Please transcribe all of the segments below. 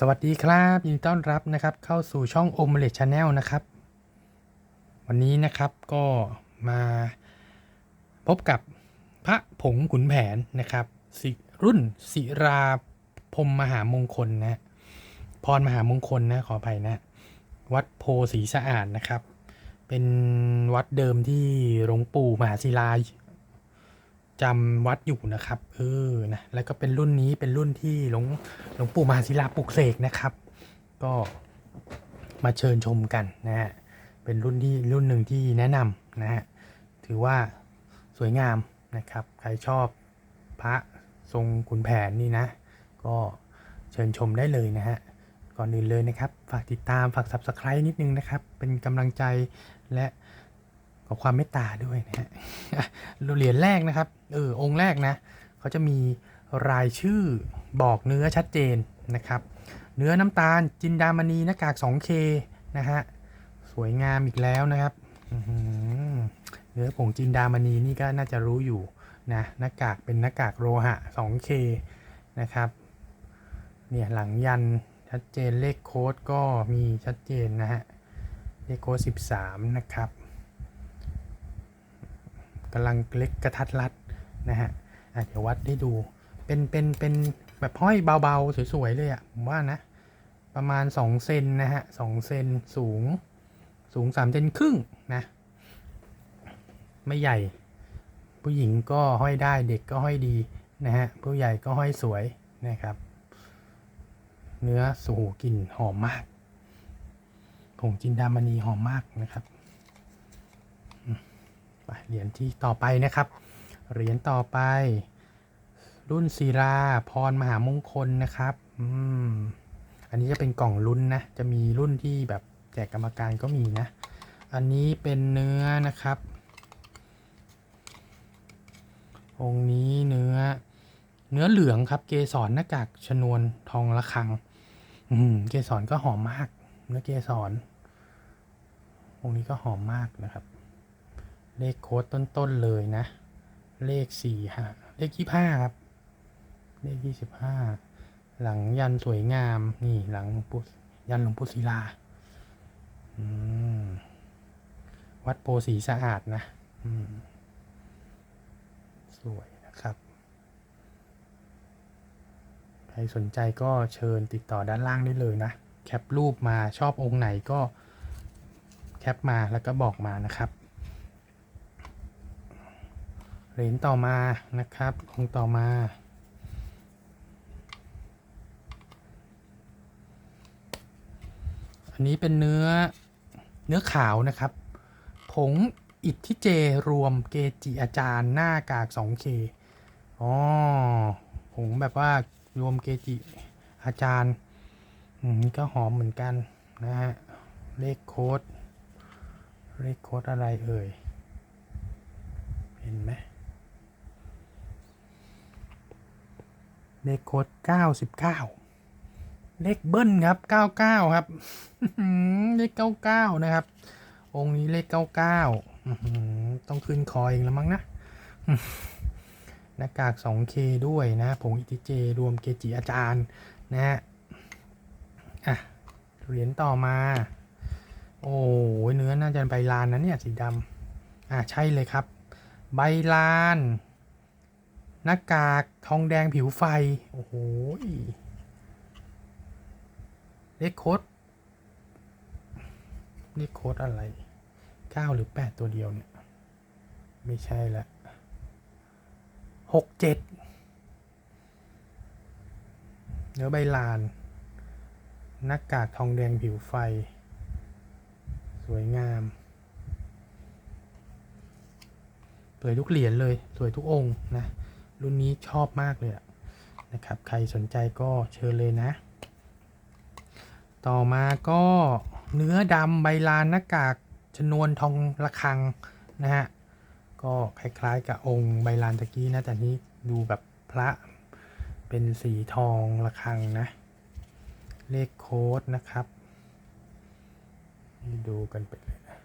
สวัสดีครับยินดีต้อนรับนะครับเข้าสู่ช่อง o m l e t Channel นะครับ วันนี้นะครับก็มาพบกับพระผงขุนแผนนะครับสิรุ่นศิราพรมมหามงคลนะพรมหามงคลนะขออภัยนะ วัดโพสีสะอาดนะครับ เป็นวัดเดิมที่หลวงปู่มหาศิลา จำวัดอยู่นะครับเออนะแล้วก็เป็นรุ่นนี้เป็นรุ่นที่หลวงหลวงปู่มหาศิลาปลุกเสกนะครับ ก็มาเชิญชมกันนะฮะเป็นรุ่นที่รุ่นหนึ่งที่แนะนำนะฮะถือว่าสวยงามนะครับ ใครชอบพระทรงขุนแผนนี่นะ ก็เชิญชมได้เลยนะฮะก่อนอื่นเลยนะครับ ฝากติดตามฝาก subscribe นิดนึงนะครับ เป็นกำลังใจและ ขอความเมตตาด้วยนะฮะเหรียญแรกนะครับเออองค์แรกนะเขาจะมีรายชื่อบอกเนื้อชัดเจนนะครับ เนื้อน้ำตาลจินดามณีหน้ากาก 2K นะฮะสวยงามอีกแล้วนะครับเนื้อผงจินดามณีนี่ก็น่าจะรู้อยู่นะหน้ากากเป็นหน้ากากโลหะ 2K นะครับเนี่ยหลังยันชัดเจนเลขโค้ดก็มีชัดเจนนะฮะเลขโค้ด13 นะครับ กำลังเล็กกระทัดรัดนะฮะเดี๋ยววัดให้ดูเป็นเป็นเป็นแบบห้อยเบาๆ สวยๆเลยอะ่ะผมว่านะ ประมาณ 2 เซนนะฮะ2เซนสูงสูง3เซนครึ่งนะ ไม่ใหญ่ ผู้หญิงก็ห้อยได้เด็กก็ห้อยดีนะฮะผู้ใหญ่ก็ห้อยสวยนะครับ เนื้อสูกลิ่นหอมมากผงจินดามณีหอมมากนะครับ เหรียญที่ต่อไปนะครับ เหรียญต่อไป รุ่นศิราพรมหามงคลนะครับอืมอันนี้จะเป็นกล่องลุ้นนะ จะมีรุ่นที่แบบแจกกรรมการก็มีนะ อันนี้เป็นเนื้อนะครับ องค์นี้เนื้อ เนื้อเหลืองครับ เกสรหน้ากากชนวนทองระฆัง อืม เกสรก็หอมมาก เนื้อเกสรองค์นี้ก็หอมมากนะครับ เลขโค้ดต้นๆเลยนะ เลขสี่ห้าเลขยี่ห้าครับ เลขยี่สิบห้าหลังยันสวยงามนี่หลังหลวงปู่ยันหลวงปู่ศิลาวัดโพสีสะอาดนะสวยนะครับ ใครสนใจก็เชิญติดต่อด้านล่างได้เลยนะ แคปรูปมาชอบองค์ไหนก็แคปมาแล้วก็บอกมานะครับ เหรียญต่อมานะครับองค์ต่อมาอันนี้เป็นเนื้อเนื้อขาวนะครับ ผงอิทธิเจรวมเกจิอาจารย์หน้ากาก 2K อ๋อผงแบบว่ารวมเกจิอาจารย์อืมนี่ก็หอมเหมือนกันนะฮะ เลขโค้ด เลขโค้ดอะไรเอ่ย เห็นไหม เลขโค้ด99 เลขเบิ้ลครับ 99 ครับเลข 99 นะครับ องค์นี้เลข 99 ต้องขึ้นคอเองแล้วมั้งนะหน้ากาก 2K ด้วยนะผงอิติเจ รวมเกจิอาจารย์นะฮะอะเหรียญต่อมา โอ้ยเนื้อน่าจะใบลานนะเนี่ยสีดำอะใช่เลยครับ ใบลาน หน้ากากทองแดงผิวไฟ โอ้โหเลขโค้ดเลขโค้ดอะไรเก้าหรือแปดตัวเดียวเนี่ย ไม่ใช่ละหกเจ็ดเนื้อใบลาน หน้ากากทองแดงผิวไฟ สวยงาม สวยทุกเหรียญเลย สวยทุกองค์นะ รุ่นนี้ชอบมากเลยนะครับ ใครสนใจก็เชิญเลยนะ ต่อมาก็เนื้อดำใบลานหน้ากากชนวนทองระฆังนะฮะ ก็คล้ายๆกับองค์ใบลานตะกี้นะ แต่นี้ดูแบบพระเป็นสีทองระฆังนะ เลขโค้ดนะครับดูกันไปเลยนะ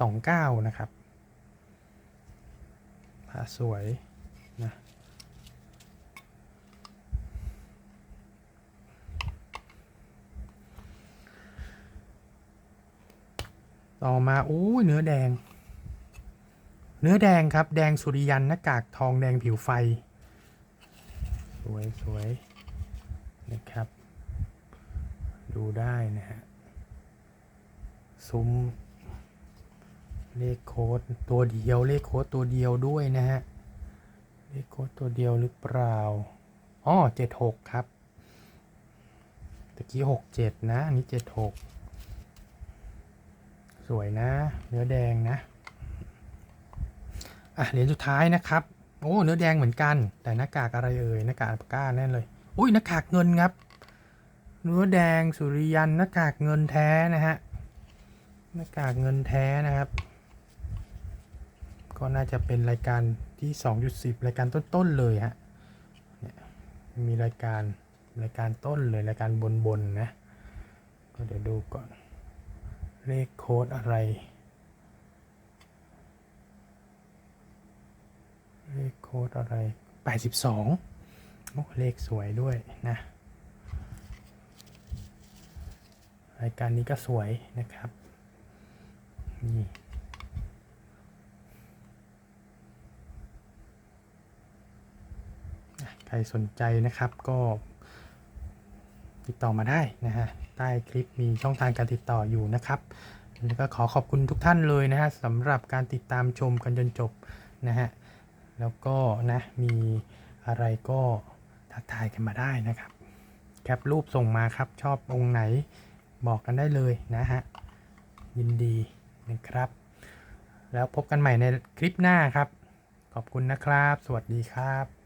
สองเก้านะครับพระสวย นะต่อมาอู้เนื้อแดง เนื้อแดงครับ แดงสุริยันหน้ากากทองแดงผิวไฟ สวยสวยนะครับ ดูได้นะฮะ ซุ้มเลขโค้ดตัวเดียวเลขโค้ดตัวเดียวด้วยนะฮะ เลขโค้ดตัวเดียวหรือเปล่าอ๋อเจ็ดหกครับตะกี้หกเจ็ดนะ อันนี้เจ็ดหกสวยนะ เนื้อแดงนะ อะ เหรียญสุดท้ายนะครับ โอ้ เนื้อแดงเหมือนกัน แต่หน้ากากอะไรเอ่ย หน้ากากอัลปาก้าแน่นเลย อุ้ยหน้ากากเงินครับ เนื้อแดงสุริยัน หน้ากากเงินแท้นะฮะ หน้ากากเงินแท้นะครับ ก็น่าจะเป็นรายการ ที่ 2.10 รายการต้นๆเลยฮะเนี่ยมีรายการรายการต้นเลยรายการบนๆนะก็เดี๋ยวดูก่อนเลขโค้ดอะไรเลขโค้ดอะไร 82โอ้เลขสวยด้วยนะรายการนี้ก็สวยนะครับนี่ ใค รสนใจนะครับก็ติดต่อมาได้นะฮะใต้คลิปมีช่องทางการติดต่ออยู่นะครับแล้วก็ขอขอบคุณทุกท่านเลยนะฮะสำหรับการติดตามชมกันจนจบนะฮะแล้วก็นะมีอะไรก็ทักทายกันมาได้นะครับ แคปรูปส่งมาครับชอบองค์ไหนบอกกันได้เลยนะฮะยินดีนะครับ แล้วพบกันใหม่ในคลิปหน้าครับ ขอบคุณนะครับ สวัสดีครับ